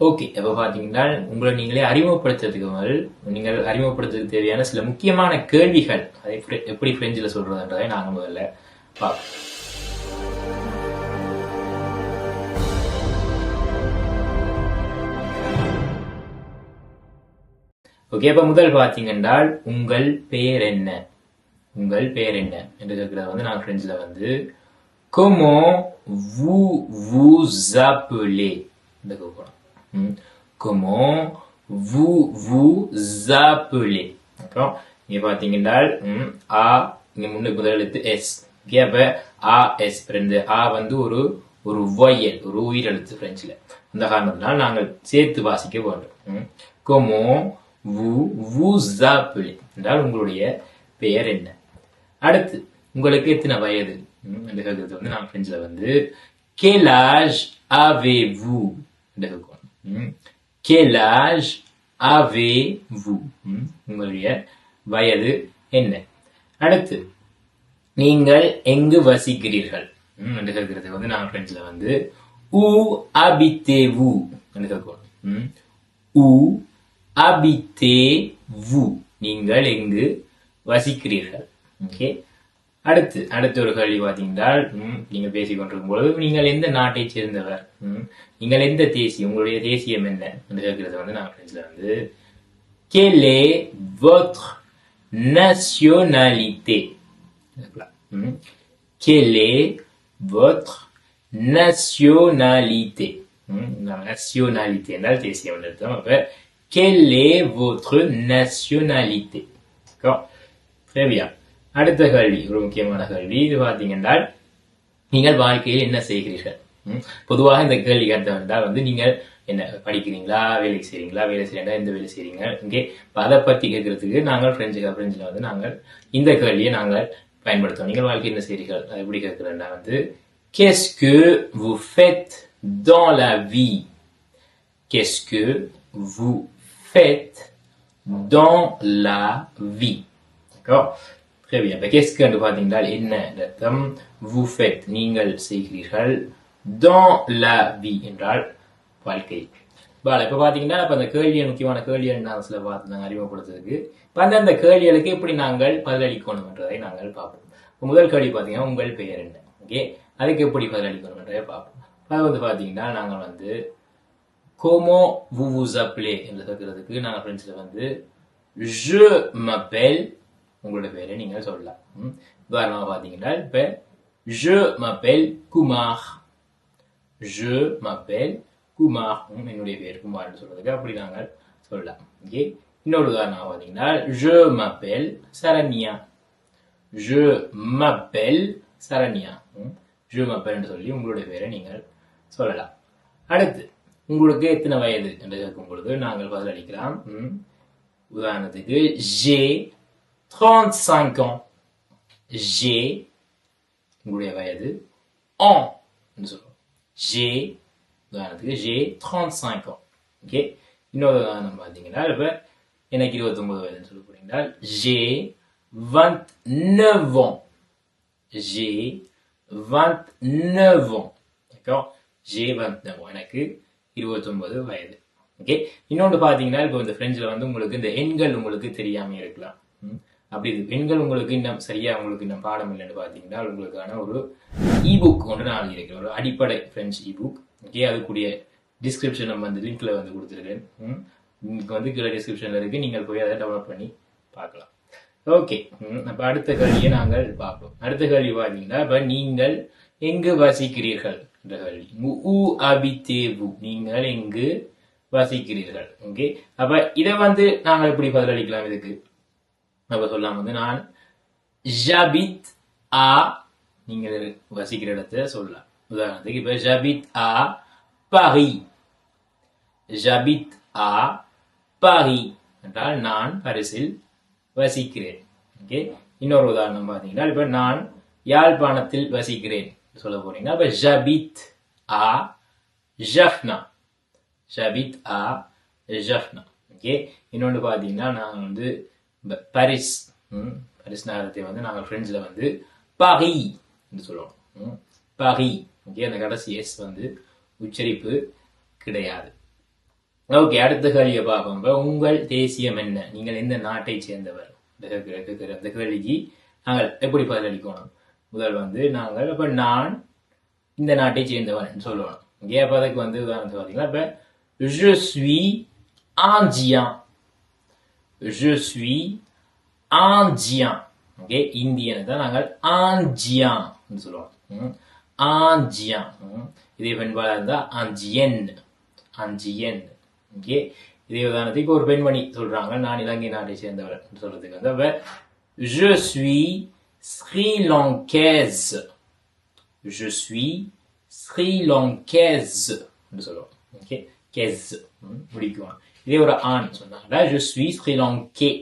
Okay இப்போ பார்த்தீங்கன்னா உங்களை நீங்களே அறிமுகப்படுத்துறதுக்கு முதல் நீங்கள் அறிமுகப்படுத்துறதுக்கு தேவையான சில முக்கியமான கேள்விகள் அதை எப்படி ஃப்ரெஞ்சில் சொல்கிறதுன்றதை நாங்கள் முதல்ல பார்ப்போம் ஓகே அப்போ முதல் பார்த்தீங்கன்றால் உங்கள் பெயர் என்ன? உங்கள் பெயர் என்ன? என்று கேட்கிறத வந்து நான் ஃப்ரெஞ்சில் வந்து comment வு vous appelez இந்த கேட்கணும். Comment vous vous appelez. அப்புறம் இங்க பார்த்தீங்கன்றால் ம், ஆ இங்க முன்னுக்கு முதல் எழுத்து எஸ் ஓகே அப்ப ஆ எஸ் ரெண்டு ஆ வந்து ஒரு ஒரு வயல் ஒரு உயிரெழுத்து பிரெஞ்சில் அந்த காரணத்தினால் நாங்கள் சேர்த்து வாசிக்க வேண்டும் கொமோ comment vous vous என்றால் உங்களுடைய பெயர் என்ன அடுத்து உங்களுக்கு எத்தனை வயது ம், என்று கேட்கறது வந்து நான் பிரெஞ்சில் வந்து quel அவே avez-vous? என்று Hmm? quel âge avez-vous? Hmm? உங்களுடைய வயது என்ன? அடுத்து நீங்கள் எங்கு வசிக்கிறீர்கள்? Hmm? என்று கேட்கறது வந்து நான் பிரெஞ்சில் வந்து உ அபித்தே வூ என்று கேட்கணும் உ அபித்தே habitez-vous நீங்கள் எங்கு வசிக்கிறீர்கள்? ஓகே அடுத்து அடுத்த ஒரு கேள்வி பார்த்தீங்கன்னா நீங்க பேசிக் கொண்டிருக்கும் பொழுது நீங்கள் எந்த நாட்டை சேர்ந்தவர்? ம், நீங்கள் எந்த தேசியம் உங்களுடைய தேசியம் என்ன? என்று கேட்கறது வந்து நான் பிரெஞ்சில் வந்து கேலே est votre nationalité? ம், quelle est votre nationalité? ம், nationalité என்றால் தேசியம் அர்த்தம். அப்ப quelle est votre nationalité? D'accord Très bien. அடுத்த கேள்வி ஒரு முக்கியமான கேள்வி. இது பார்த்தீங்கன்னா நீங்கள் வாழ்க்கையில் என்ன செய்கிறீர்கள்? பொதுவாக இந்த கேள்வி கேட்ட வந்தால் வந்து நீங்கள் என்ன படிக்கிறீங்களா வேலைக்கு செய்றீங்களா வேலை செய்யறீங்களா எந்த வேலை செய்றீங்க? இங்கே அதை பத்தி கேட்கறதுக்கு நாங்கள் பிரெஞ்சு பிரெஞ்சில் வந்து நாங்கள் இந்த கேள்வியை நாங்கள் பயன்படுத்துவோம். நீங்கள் வாழ்க்கை என்ன செய்கிறீர்கள்? அது எப்படி கேட்குறேன்னா வந்து qu'est-ce que vous faites dans la vie? Qu'est-ce que vous faites dans la vie? D'accord? Très bien. கெஸ்க்கு qu'est-ce என்று பார்த்தீங்கன்னா என்ன? என்ற அர்த்தம் vous faites நீங்கள் செய்கிறீர்கள். dans la vie என்றால் வாழ்க்கை. பால இப்போ பார்த்தீங்கன்னா இப்போ அந்த கேள்வியை முக்கியமான கேள்விகள் நான் சில பார்த்து நாங்கள் அறிமுகப்படுத்துறதுக்கு இப்போ அந்த அந்த கேள்விகளுக்கு எப்படி நாங்கள் பதிலளிக்கணும்ன்றதை நாங்கள் பார்ப்போம். முதல் கேள்வி பார்த்தீங்கன்னா உங்கள் பெயர் என்ன? ஓகே அதுக்கு எப்படி பதிலளிக்கணும்ன்றதை பார்ப்போம். அது வந்து பார்த்தீங்கன்னா நாங்கள் வந்து கோமோ வுவுசப்ளே என்று சொல்கிறதுக்கு நாங்கள் ஃப்ரெண்ட்ஸில் வந்து je m'appelle உங்களோட பேரை நீங்கள் சொல்லலாம். உதாரணமாக உதாரணமா பார்த்தீங்கன்னா இப்போ je m'appelle Kumar je m'appelle Kumar என்னுடைய பேர் குமார்னு சொல்றதுக்கு அப்படி நாங்கள் சொல்லலாம். ஓகே இன்னொரு உதாரணமா பார்த்தீங்கன்னா je m'appelle Saranya je m'appelle Saranya ம். je m'appelle சொல்லி உங்களுடைய பேரை நீங்கள் சொல்லலாம். அடுத்து உங்களுக்கு எத்தனை வயது? என்று கேட்கும் பொழுது நாங்கள் பதிலளிக்கலாம். உதாரணத்துக்கு ஜே 35 ans j'ai உங்களுடைய வயது en என்று சொல்லுவோம் j'ai உதாரணத்துக்கு j'ai 35 ans ஓகே இன்னொரு உதாரணம் பார்த்தீங்கன்னா இப்ப எனக்கு 29 வயதுன்னு சொல்ல போறீங்கன்னா j'ai 29 ans j'ai 29 ans d'accord j'ai 29 ans எனக்கு 29 வயது ஓகே இன்னொன்று பார்த்தீங்கன்னா இப்போ இந்த பிரெஞ்சில் வந்து உங்களுக்கு இந்த எண்கள் உங்களுக்கு தெரியாம இருக்கலாம் ம். அப்படி இது பெண்கள் உங்களுக்கு இன்னும் சரியா உங்களுக்கு இன்னும் பாடம் இல்லைன்னு பார்த்தீங்கன்னா உங்களுக்கான ஒரு இபுக் ஒன்று நான் எழுதியிருக்கேன் ஒரு அடிப்படை பிரெஞ்சு இபுக் ஓகே அதுக்குரிய டிஸ்கிரிப்ஷன் நம்ம வந்து லிங்க்ல வந்து கொடுத்துருக்கேன். ம். வந்து கீழே டிஸ்கிரிப்ஷன்ல இருக்கு. நீங்கள் போய் அதை டெவலப் பண்ணி பார்க்கலாம். ஓகே அப்ப அடுத்த கேள்வியை நாங்கள் பார்ப்போம். அடுத்த கேள்வி பார்த்தீங்கன்னா இப்ப நீங்கள் எங்கு வசிக்கிறீர்கள் என்ற கேள்வி உ அபித்தேவு நீங்கள் எங்கு வசிக்கிறீர்கள். ஓகே அப்ப இதை வந்து நாங்கள் எப்படி பதிலளிக்கலாம் இதுக்கு. நம்ம சொல்லலாம் வந்து நான் ஜபித் ஆ நீங்கள் வசிக்கிற இடத்த சொல்லலாம். உதாரணத்துக்கு இப்ப ஜபித் ஆ பாரி ஜபித் ஆ பாரி என்றால் நான் பரிசில் வசிக்கிறேன். ஓகே? இன்னொரு உதாரணம் பார்த்தீங்கன்னா இப்ப நான் யாழ்ப்பாணத்தில் வசிக்கிறேன் சொல்ல போறீங்கன்னா இப்ப ஜபித் ஆ ஜஃப்னா ஜபித் ஆ ஜஃப்னா ஓகே? இன்னொன்று பார்த்தீங்கன்னா நான் வந்து இந்த பாரிஸ் ம், பாரிஸ் நகரத்தை வந்து நாங்கள் ஃப்ரெண்ட்ஸில் வந்து பாரி என்று சொல்லுவோம். ம், பாரி ஓகே அந்த கடைசி எஸ் வந்து உச்சரிப்பு கிடையாது. ஓகே அடுத்த கேள்வியை பார்ப்போம். உங்கள் தேசியம் என்ன? நீங்கள் எந்த நாட்டை சேர்ந்தவர்? அந்த கேள்விக்கு நாங்கள் எப்படி பதிலளிக்கணும்? முதல் வந்து நாங்கள் அப்ப நான் இந்த நாட்டை சேர்ந்தவன் சொல்லணும் இங்கே அப்ப அதுக்கு வந்து உதாரணத்துக்கு பார்த்தீங்கன்னா இப்ப je suis indien. Je suis indien. Okay Indian தான் நாங்கள் ஆஞ்சியான் சொல்லுவோம் ம். ஆஞ்சியான் ம். இதே பெண்பாளா இருந்தா ஆஞ்சியன் ஆஞ்சியன் ஓகே இதே உதாரணத்துக்கு ஒரு பெண்மணி சொல்றாங்க. நான் இலங்கை நாட்டை சேர்ந்தவர் சொல்றதுக்கு வந்து அப்ப je suis sri lankaise je suis sri lankaise என்று சொல்லுவோம். ஓகே கெஸ் முடிக்கும்? இதே ஆண் சொன்னாங்க je suis sri lankais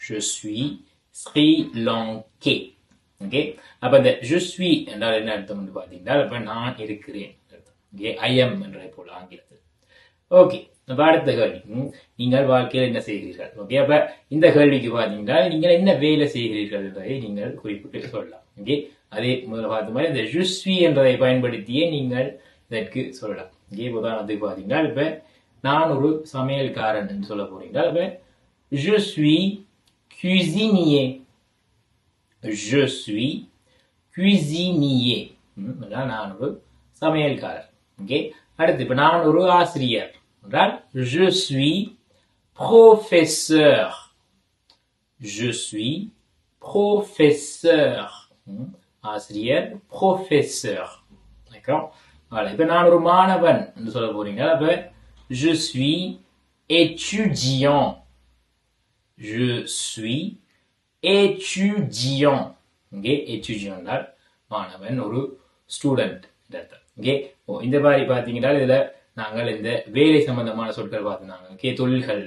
je suis sri lankais okay அப்ப இந்த je suis என்றால் என்ன அர்த்தம் என்று பார்த்தீங்கன்னா அப்ப நான் இருக்கிறேன் ஓகே ஐ எம் என்ற போல ஆங்கிலத்தில் ஓகே அடுத்த கேள்வி நீங்கள் வாழ்க்கையில் என்ன செய்கிறீர்கள் ஓகே அப்ப இந்த கேள்விக்கு பார்த்தீங்கன்னா நீங்கள் என்ன வேலை செய்கிறீர்கள் என்பதை நீங்கள் குறிப்பிட்டு சொல்லலாம் ஓகே அதே முதல்ல பார்த்த மாதிரி இந்த ஜுஸ்வி என்றதை பயன்படுத்தியே நீங்கள் இதற்கு சொல்லலாம் ஓகே உதாரணத்துக்கு பார்த்தீங்கன்னா இப்போ நான் ஒரு சமையல்காரன் என்று சொல்ல போறீங்களா இப்ப je suis cuisinier. Je suis cuisinier. நான் ஒரு சமையல்காரர் ஓகே? அடுத்து இப்ப நான் ஒரு ஆசிரியர். என்றால் je suis professeur. Je suis professeur. ஆசிரியர் professeur. D'accord? voilà இப்ப நான் ஒரு மாணவன் என்று சொல்ல போறீங்க. அப்ப je suis étudiant je suis étudiant. இங்கே étudiant என்றால் மாணவன் ஒரு ஸ்டூடெண்ட் இங்கே ஓ இந்த மாதிரி பார்த்தீங்கன்னா இதுல நாங்கள் இந்த வேலை சம்பந்தமான சொற்கள் பார்த்துனாங்க ஓகே தொழில்கள்.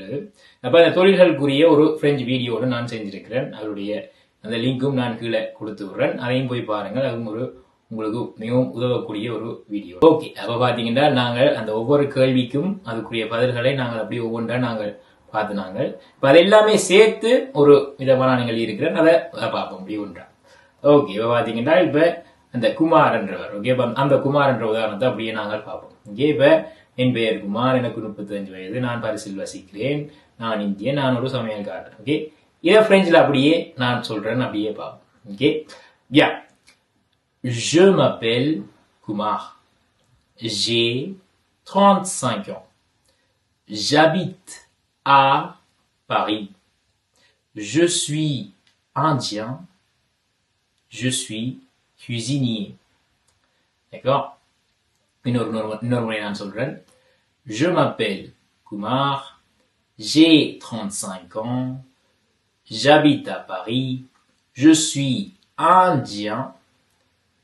அப்போ அந்த தொழில்களுக்குரிய ஒரு பிரெஞ்சு வீடியோவோட நான் செஞ்சிருக்கிறேன். அதனுடைய அந்த லிங்க்கும் நான் கீழே கொடுத்து விடுறேன். அதையும் போய் பாருங்கள். அதுவும் ஒரு உங்களுக்கு மிகவும் உதவக்கூடிய ஒரு வீடியோ ஓகே அப்ப பாத்தீங்கன்னா நாங்கள் அந்த ஒவ்வொரு கேள்விக்கும் அதுக்குரிய பதில்களை நாங்கள் அப்படியே ஒவ்வொன்றா நாங்கள் பார்த்து நாங்கள். இப்ப அது எல்லாமே சேர்த்து ஒரு விதமான நீங்கள் இருக்கிறேன் அதை பார்ப்போம் அப்படி ஒன்றா. ஓகே இப்ப பாத்தீங்கன்னா இப்ப அந்த குமார் என்றவர். ஓகே அந்த குமார் என்ற உதாரணத்தை அப்படியே நாங்கள் பார்ப்போம். இங்கே இப்ப என் பெயர் குமார் எனக்கு முப்பத்தஞ்சு வயது நான் பரிசில் வசிக்கிறேன். நான் இந்தியன் நான் ஒரு சமையல்காரன். ஓகே இதை பிரெஞ்சில் அப்படியே நான் சொல்றேன் அப்படியே பார்ப்போம். Okay yeah Je m'appelle Kumar. J'ai 35 ans. J'habite à Paris. Je suis indien. Je suis cuisinier. D'accord? Je m'appelle Kumar. J'ai 35 ans. J'habite à Paris. Je suis indien.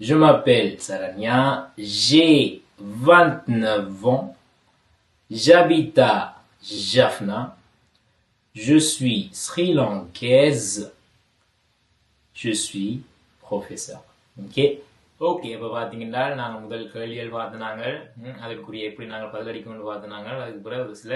Je m'appelle Saranya, j'ai 29 ans, j'habite à Jaffna, je suis sri lankaise, je suis professeur. Okay okay இப்போ பார்த்தீங்கன்னா நாங்கள் முதல் கேள்விகள் பார்த்துனாங்க ம், அதுக்குரிய எப்படி நாங்கள் பதிலளிக்கணும்னு பார்த்துனாங்க அதுக்கு பிறகு ஒரு சில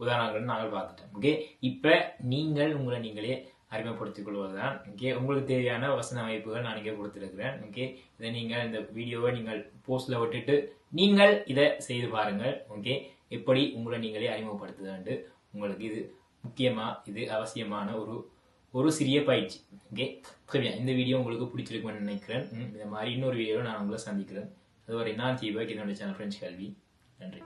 உதாரணங்கள் நாங்கள் பார்த்துட்டோம் ஓகே இப்போ நீங்கள் உங்களை நீங்களே அறிமுகப்படுத்திக் கொள்வதுதான் ஓகே உங்களுக்கு தேவையான வசன அமைப்புகள் நான் இங்கே கொடுத்துருக்கிறேன். ஓகே இதை நீங்கள் இந்த வீடியோவை நீங்கள் போஸ்ட்ல விட்டுட்டு நீங்கள் இதை செய்து பாருங்கள். ஓகே எப்படி உங்களை நீங்களே அறிமுகப்படுத்துதாண்டு உங்களுக்கு இது முக்கியமா இது அவசியமான ஒரு ஒரு சிறிய பயிற்சி. ஓகே சரியா இந்த வீடியோ உங்களுக்கு பிடிச்சிருக்கும்னு நினைக்கிறேன். இந்த மாதிரி இன்னொரு வீடியோவில் நான் உங்களை சந்திக்கிறேன். அதுவரை நான் தீபக் என்னோட சேனல் ஃப்ரெண்ட்ஸ் கல்வி. நன்றி.